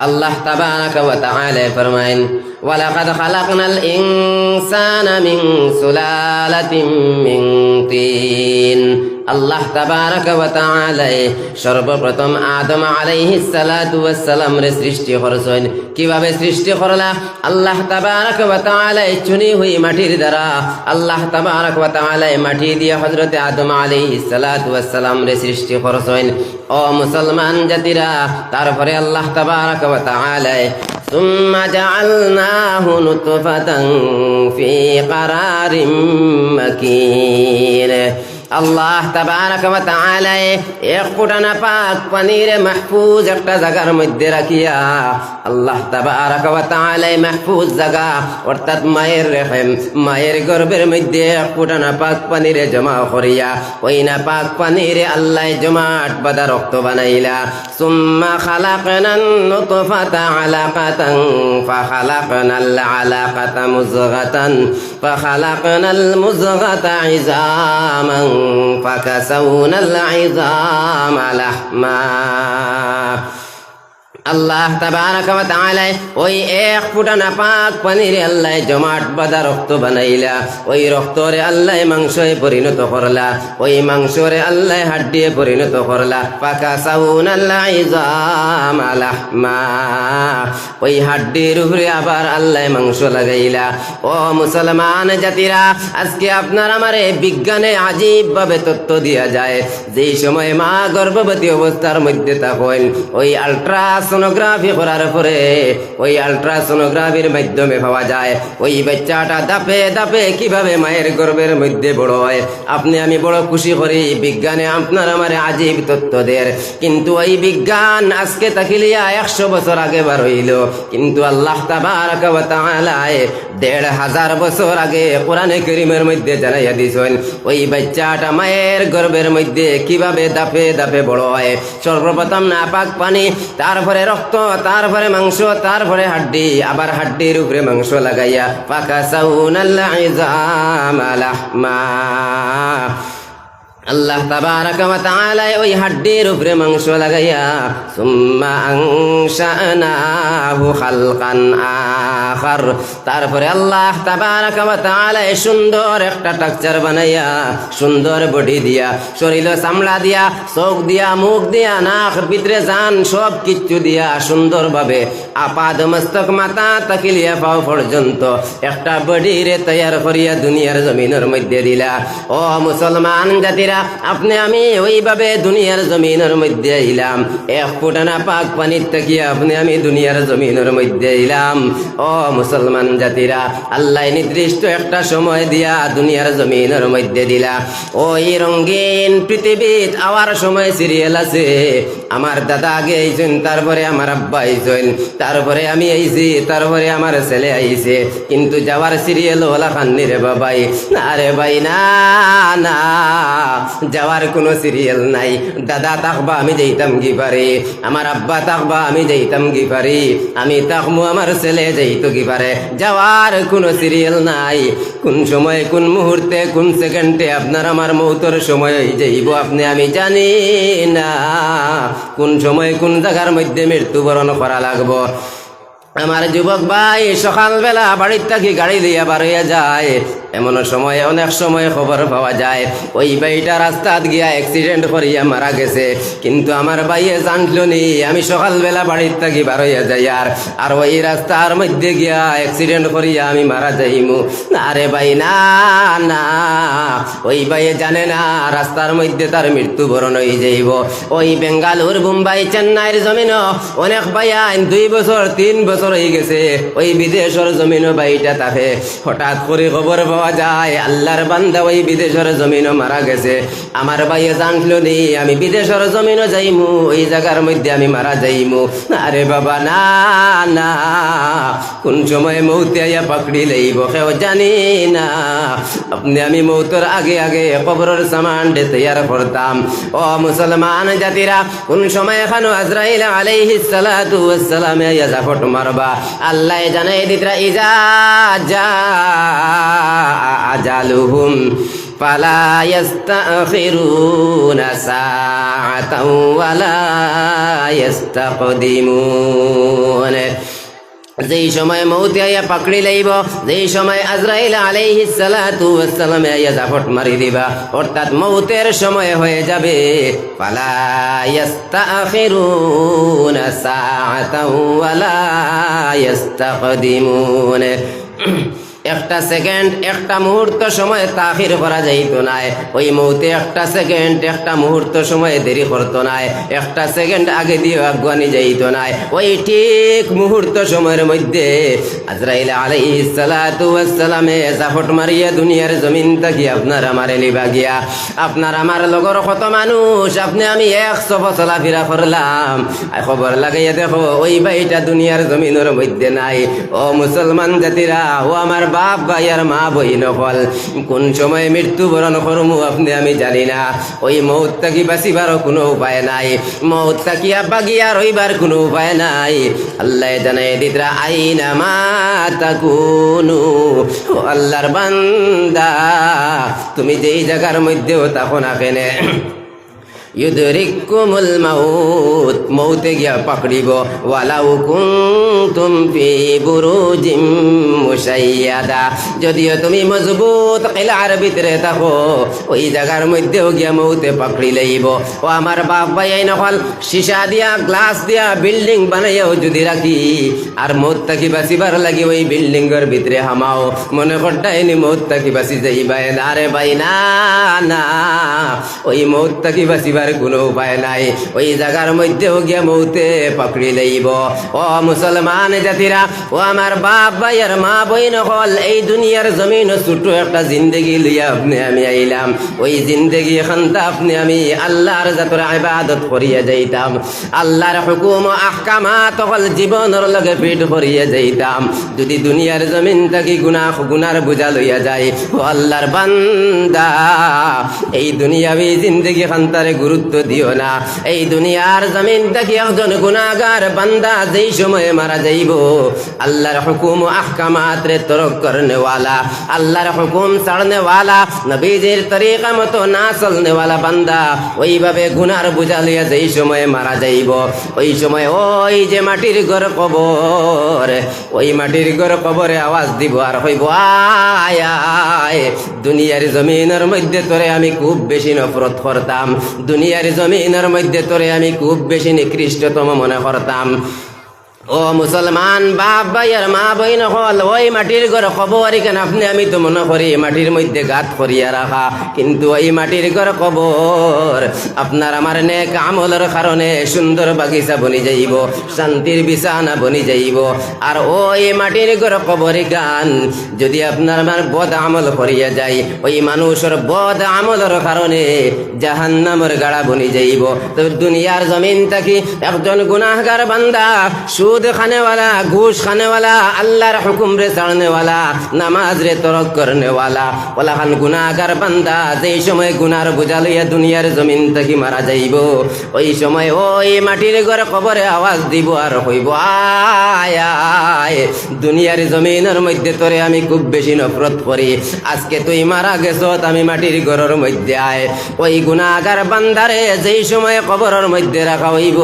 আল্লাহ তাবারাকা ওয়া তাআলা ফরমায়েন ওয়ালাকাদ খালাকনাল ইনসানা মিন সুলালাতিন মিন তিন। আল্লাহ সর্বপ্রথম আদম আলাইহিস সালাতু ওয়াস সালাম রে সৃষ্টি করছেন। কীভাবে সৃষ্টি করলা? আল্লাহ তাবারাকা ওয়া চুনি হই মাটির দ্বারা। আল্লাহ তাবারাকা ওয়া মাটি দিয়ে হযরতে আদম আলাইহিস সালাতু ওয়াস সালাম রে সৃষ্টি করছেন। ও মুসলমান জাতিরা, তারপরে আল্লাহ তাবারাকা ওয়া তাআলা ثم جعلناه نطفة في قرار مكين আল্লাহ তাবারাক ওয়া তাআলা এক ফুটানা পাক পানিরে মাহফুজ একটা জায়গার মধ্যে রাখিয়া আল্লাহ তাবারাক ওয়া তাআলা মাহফুজ জায়গা অর্থাৎ মায়ের রেহেম, মায়ের গর্ভের মধ্যে এক ফুটানা পাক পানিরে জমা করিয়া, ওই না পাক পানিরে আল্লাহ জমাট বাদা রক্ত বানাইলা। সুম্মা খালাকনান নুতফাতা আলাকাতান ফাখালাকনাল আলাকাতা মুযগাতান ফাখালাকনাল মুযগাতা ইজামান। فكسونا العظام لحما. আল্লাহ ওই এক ফুটানা পাক পানিরে আল্লাহ জমাট বাঁধা রক্ত বানাইলা, ওই রক্তরে আল্লাহ মাংসে পরিণত করলা, ওই মাংসরে আল্লাহ হাড্ডিয়ে পরিণত করলা পাকা সাউন আল্লাহ ওই হাড্ডির উপরে আবার আল্লাহ মাংস লাগাইলা। ও মুসলমান জাতিরা, আজকে আপনার আমারে বিজ্ঞানে আজীব ভাবে তত্ত্ব দিয়া যায়, যেই সময় মা গর্ভবতী অবস্থার মধ্যে থাকেন, ওই আলট্রা সোনোগ্রাফি করার পরে ওই আলট্রাসোনোগ্রাফির মাধ্যমে পাওয়া যায়। ওই বাচ্চাটা দাপে দাপে কীভাবে মায়ের গর্ভের মধ্যে বড় হয়। আপনি আমি বড় খুশি করি, বিজ্ঞানে আপনার আমার আজীব তত্ত্বদের কিন্তু ওই বিজ্ঞান আজকে তাকিলিয়া একশো বছর আগে বার হইল। কিন্তু আল্লাহ তাবারাকা ওয়া তাআলা দেড় হাজার বছর আগে কোরআনে করিমের মধ্যে জানাইয়া দিছেন, ওই বাচ্চাটা মায়ের গর্ভের মধ্যে কীভাবে দাপে দাপে বড় হয়। সর্বপ্রথম না পাক পানি, তারপরে রক্ত তারপরে মাংস তারপরে হাড্ডি আবার হাড্ডির উপরে মাংস লাগাইয়া পাকা সাউনাল্লাহ আল্লাহ তাবারাকা ওই হাড্ডির উপরে মাংস লাগাইয়া তারপরে আল্লাহ তাবারাকা ওয়া সুন্দর একটা স্ট্রাকচার বানাইয়া, সুন্দর বডি দিয়া, শরীর চামড়া দিয়া, চোখ দিয়া, মুখ দিয়া, নাক ভিতরে জান সব কিচ্ছু দিয়া সুন্দরভাবে আপাদ মস্তক মাথা তাকিলিয়া পাও পর্যন্ত একটা বডি রে তৈয়ার করিয়া দুনিয়ার জমিনের মধ্যে দিলা। ও মুসলমান জাতিরা আপনি, আমি ওইভাবে দুনিয়ার জমিনের মধ্যে আইলাম। এক ফুটানা পাক পানির তাকিয়া আপনি, আমি দুনিয়ার জমিনের মধ্যে আইলাম। ও মুসলমান জাতিরা, আল্লাহ নির্দিষ্ট একটা সময় দিয়া দুনিয়ার জমিনের মধ্যে দিলা। ওই রঙ্গিন পৃথিবীত আওয়ার সময় সিরিয়াল আছে। আমার দাদা আগে আইছেন, তারপরে আমার আব্বা আইছেন, তারপরে আমি আইছি, তারপরে আমার ছেলে আইছে। কিন্তু যাওয়ার সিরিয়াল ওলা খান্নি রে বাবাই। না রে ভাই, না না। যাওয়ার কোনো সিরিয়াল নাই। দাদা, তাকবা, আমি যাইতাম কি পারি আমার আব্বা, তাকবা, আমি যাইতাম কি পারি আমি তাকমু, আমার ছেলে যাইতো কি পারে যাওয়ার কোনো সিরিয়াল নাই। কোন সময়, কোন মুহূর্তে, কোন সেকেন্ডে আপনার আমার মৌতর সময় যাইব আপনি, আমি জানি না। কোন সময়, কোন জায়গার মধ্যে মৃত্যুবরণ করা লাগবো। আমার যুবক ভাই সকালবেলা বাড়ির থাকি গাড়ি দিয়া বার হইয়া যায়। এমন সময়, অনেক সময় খবর পাওয়া যায়, ওই ভাইটা রাস্তাত গিয়া অ্যাক্সিডেন্ট করিয়া মারা গেছে। কিন্তু আমার ভাইয়ে জানলো নি, আমি সকালবেলা বাড়ির থাকি বার হইয়া যাই আর আর ওই রাস্তার মধ্যে গিয়া অ্যাক্সিডেন্ট করিয়া আমি মারা যাইমু। না রে ভাই, না না, ওই ভাইয়ে জানে না, রাস্তার মধ্যে তার মৃত্যুবরণ হয়ে যাইব। ওই বেঙ্গালুর মুম্বাই চেন্নাইয়ের জমিন অনেক ভাইয়া দুই বছর, তিন বছর হয়ে গেছে, ওই বিদেশের জমিন বাইটা তাকে হঠাৎ করে খবর পাওয়া যায়। আল্লাহর বান্দা ওই বিদেশের জমিনও মারা গেছে। আমার ভাইয়ে জানলো নি, আমি বিদেশের জমিনও যাইমু, ওই জায়গার মধ্যে আমি মারা যাইমু। আরে বাবা, না না। কোন সময় মৌতে আইয়া পাকড়ি লইব কেউ জানি না আপনি আমি মৌতর আগে আগে কবরের সামান ডে তৈয়ার করতাম ও মুসলমান জাতিরা কোন সময় এখানে আজরাইল আলাইহিস সালাতু ওয়াস সালাম ইয়া জাফট মারবা আল্লাহ জানাই দিতরা ইজা জা আজালুহুম فلا يستأخرون ساعة ولا يستقدمون যেই সময় মৌতে আইয়া পাকড়ি লাইব, যেই সময় আজরাইল আলাইহি সালাতু ওয়াসসালামে আইয়া জাফট মারি দিবা, অর্থাৎ মৌতের সময় হয়ে যাবে। ফালা ইয়াস্তাখিরুনা সাআতাও ওয়ালা ইয়াস্তাকদিমুন। একটা সেকেন্ড, একটা মুহূর্ত সময় তাখির করা যাইতো নাই। ওই মৌতে একটা সেকেন্ড, একটা মুহূর্ত সময় দেরি করতো নাই। একটা সেকেন্ড আগে দিয়ে আগুয়ানি যাইতো নাই। ওই ঠিক মুহূর্ত সময়ের মধ্যে আজরাইল আলাইহিস সালাতু ওয়াসসালামে জাফট মারিয়া দুনিয়ার জমিন থাকি আপনার আমারে লিবা গিয়া। আপনার আমার লগর কত মানুষ, আপনি আমি একশো চলাফেরা করলাম। খবর লাগাইয়া দেখো, ওই বাড়িটা দুনিয়ার জমিনের মধ্যে নাই। ও মুসলমান জাতিরা, ও আমার বাপ আর মা বই নকল। কোন সময় মৃত্যুবরণ করমু আপনি আমি জানি না। ওই মৌত থাকি বাঁচিবারও কোনো উপায় নাই? মৌত থাকিয়া বাগিয়া রইবার কোনো উপায় নাই? আল্লাহ জানাই দিতরা আইনা মা তাকুনু ও আল্লাহর বান্দা, তুমি যেই জায়গার মধ্যেও তখন আকেনে ইউদরিকুমুল মাউত, মৌতে গিয়া পাকড়িব। ওয়ালাউ কুনতুম ফি বুরুজিম মুশাইয়াদা। যদিও তুমি মজবুত কিলার ভিতরে থাকো, ওই জায়গার মধ্যেও গিয়া মৌতে পাকড়ি লইব। ও আমার বাপ ভাই, এই নকল সীসা দিয়া, গ্লাস দিয়া বিল্ডিং বানাইয়াও যদি রাখি, আর মৌত থাকি বাঁচিবার লাগি ওই বিল্ডিং এর ভিতরে হামাও। মনে করটাইনি মৌত থাকি বাঁচি যাইবাই না রে ভাই, না না। ওই মৌত থাকি বাঁচিবার কোনো উপায় নাই। ওই জায়গার মধ্যেও গিয়া মৌতে পাকড়ি লইব। ও মুসলমান জাতিরা, ও আমার বাপ ভাই আর মা বই নকল এই দুনিয়ার জমিন ছোট একটা জিন্দগি লইয়া আপনি আমি আইলাম। ওই জিন্দগি এখানটা আপনি আমি আল্লাহর জাতর ইবাদত করিয়া যাইতাম। আল্লাহর হুকুম আহকামাত হল জীবনের লগে ফিট করিয়া যাইতাম। যদি দুনিয়ার জমিন থাকি গুনাহ, গুনার বোঝা লইয়া যায়, ও আল্লাহর বান্দা, এই দুনিয়াবি জিন্দগি খান্তারে গুরুত্ব দিও না। এই দুনিয়ার জমিন থাকি একজন গুনাহগার বান্দা যেই সময়ে মারা যাইব, আল্লাহর হুকুম আহকামাত রে তরক করনে আল্লাহর হুকুম ছাড়নে ওয়ালা নবীজির তরিকা মতো না চলনে বান্দা ওইভাবে গুনার বোঝা লইয়া যেই সময়ে মারা যাইব, ওই সময় ওই যে মাটির ঘর কবর, ওই মাটির ঘর কবরে আওয়াজ দিব আর হইব, আয় আয় দুনিয়ার জমিনের মধ্যে তোরে আমি খুব বেশি নফরত করতাম দুনিয়ার জমিনের মধ্যে তোরে আমি খুব বেশি নিকৃষ্টতম মনে করতাম। ও মুসলমান, বাপ ভাই আর মা বই নকল ওই মাটির ঘর কবর কেন আপনি, আমি তো মনে করি মাটির মধ্যে গাত করিয়া রাখা। কিন্তু ওই মাটির ঘর কবর, আপনার আমার নেক আমলের কারণে সুন্দর বাগিচা বনি যাইব, শান্তির বিছানা বনি যাইব। আর ওই মাটির ঘর কবর গান, যদি আপনার আমার বদ আমল করিয়া যায় ওই মানুষের বদ আমলের কারণে জাহান্নামের গাড়া বনি যাইব। তবে দুনিয়ার জমিন থাকি একজন গুনাহগার বান্দা, সুদ খানেওয়ালা, ঘুষ খানেওয়ালা, আল্লাহর হুকুম রে ছাড়নেওয়ালা, নামাজ রে তরক করনেওয়ালা। ওলা খান গুনাহগার বান্দা, যেই সময় গুনার বোঝা লইয়া দুনিয়ার জমিন থেকে মারা যাইব, ওই সময় ওই মাটির ঘরে কবরে আওয়াজ দিব আর হইব, আয় দুনিয়ার জমিনের মধ্যে তোরে আমি খুব বেশি নফরত করি। আজকে তুই মারা গেছ আমি মাটির ঘরের মধ্যে আয়। ওই গুনাহগার বান্দারে যেই সময় কবরের মধ্যে রাখা হইব,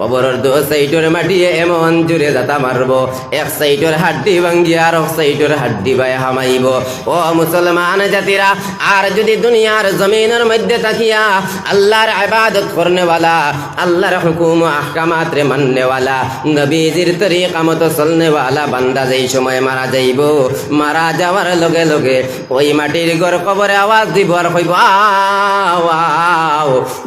কবরের দোষ সাইডের মাটিয়ে এমন জুড়ে যাতা মারব। এক সাইডের হাড্ডি ভাঙ্গি, আর এক সাইডের হাড্ডি বাই হামাইব। ও মুসলমান জাতিরা, আর যদি দুনিয়ার জমিনের মধ্যে তাকিয়া আল্লাহর ইবাদত করনেওয়ালা, আল্লাহর হুকুম আহকামাত রে মাননেওয়ালা, নবীজির তরিকা মতো চলনেওয়ালা বান্দা যেই সময় মারা যাইব, মারা যাওয়ার লগে লগে ওই মাটির ঘর কবরে আওয়াজ দিব আর কইব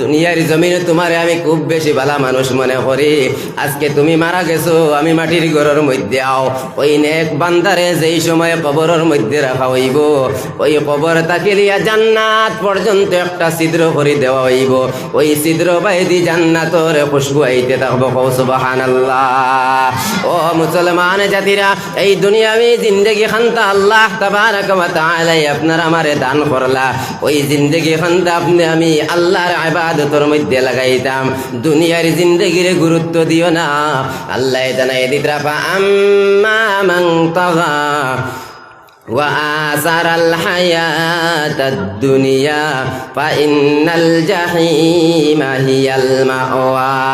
দুনিয়ার জমিনে তোমারে আমি খুব বেশি ভালা মানুষ মনে করি। আজকে তুমি মারা গেছো, আমি মাটির ঘরের মধ্যে আও। ওই নেক বান্দারে যেই সময় কবরের মধ্যে রাখা হইব, ওই কবর তাকিলিয়া জান্নাত পর্যন্ত একটা ছিদ্র করে দেওয়া হইব। ওই ছিদ্র বাইদি জান্নাতর খুশবু আইতে থাকব কৌ সুবহানাল্লাহ। ও মুসলমান জাতিরা, এই দুনিয়াবি জিন্দগি খান্তা আল্লাহ তাআলা আপনার আমারে দান করলা। ওই জিন্দগি খান্তা আপনি, আমি আল্লাহর ইবাদতের মধ্যে লাগাইতাম। দুনিয়ার জিন্দগির গুরুত্ব দিও না। আল্লাহ জানাই দিতরা আম্মা মান তাগা وآثر الحياة الدنيا فإن الجحيم هي المأوى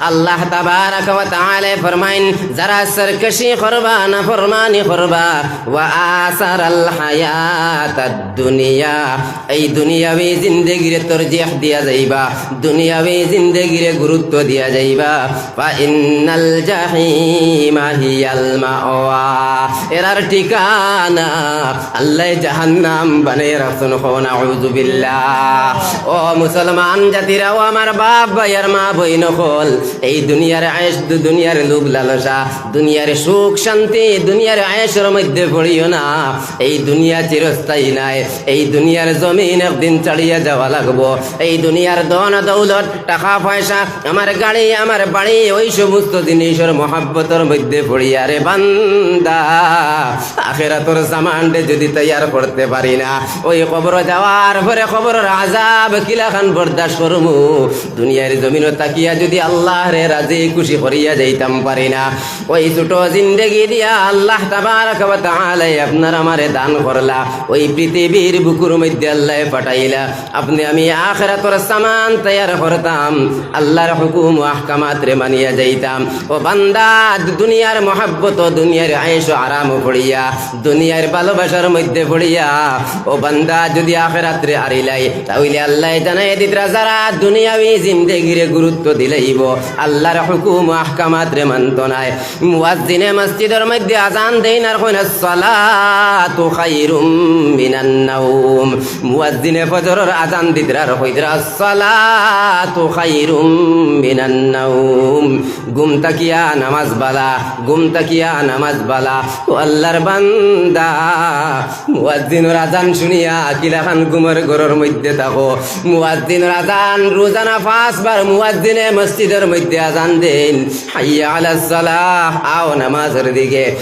আল্লাহ তাবারাক ওয়া তাআলা ফরমাইন যারা সরকশি করবা না ফরমানি করবা ওয়া আসারাল হায়াতাদ দুনিয়া এই দুনিয়াবি জিন্দেগিরে তরজিহ দিয়া যাইবা দুনিয়াবি জিন্দেগিরে গুরুত্ব দিয়া যাইবা ফা ইন্নাল জাহিমা হিয়াল মাওয়া এরার ঠিকানা এই দুনিয়ার আয়েস নাই। এই দুনিয়ার জমিন একদিন চালিয়ে যাওয়া লাগবো। এই দুনিয়ার ধন দৌলত, টাকা পয়সা, আমার গাড়ি, আমার বাড়ি, ওই সমস্ত জিনিসের মহাব্বতের মধ্যে পড়িয়া রে বান্দা। আখেরা তোর সামানটা যদি তৈয়ার করতে পারি না, ওই কবর যাওয়ার পরে খবরের আজাব কিলাখান বরদাস্ত করমু। দুনিয়ার জমিন তাকিয়া যদি আল্লাহ রে রাজি খুশি করিয়া যাইতাম পারি না, ওই ছোট জিন্দেগি দিয়া আল্লাহ তাবারাক ওয়া তাআলা আপনার আমারে দান করলা, ওই পৃথিবীর বুকুর মধ্যে আল্লাহ পাঠাইলা। আপনি আমি আখিরাতের সামান তৈয়ার করতাম, আল্লাহর হুকুম ও আহকামাত রে মানিয়া যাইতাম। ও বান্দা, দুনিয়ার মহাব্বত দুনিয়ার আয়েশ ও আরাম পড়িয়া দুনিয়ার ভালোবাসার মধ্যে পড়িয়া, ও বান্দা, যদি আখেরাত্রে আরিলাই তাহলে আল্লাহ জানাই দিতরা যারা দুনিয়াবি জিন্দেগিরে গুরুত্ব দিলেইব। আল্লাহর হুকুম ও আহকামাত রে মানত নাই। মুয়াজ্জিনে মসজিদের মধ্যে আজান দেন আর কইনা, সালাতু খায়রুম মিনান নাওম। মুয়াজ্জিনে ফজরের আজান দিতরা আর কইতরা সালাতু খায়রুম মিনান নাওম। গুম তাকিয়া নামাজ বালা গুম তাকিয়া নামাজ বালা। ও আল্লাহর বান্দা মুয়াজ্জিনের রাজান শুনিয়া কিলাখান কুমার ঘরের মধ্যে থাকো। মুয়াজ্জিনের রাজান রোজানা পাঁচবার মুয়াজ্জিনে মসজিদের মধ্যে আজান দেন। হাইয়া আলাহ সালাহ, আও নামাজের দিকে।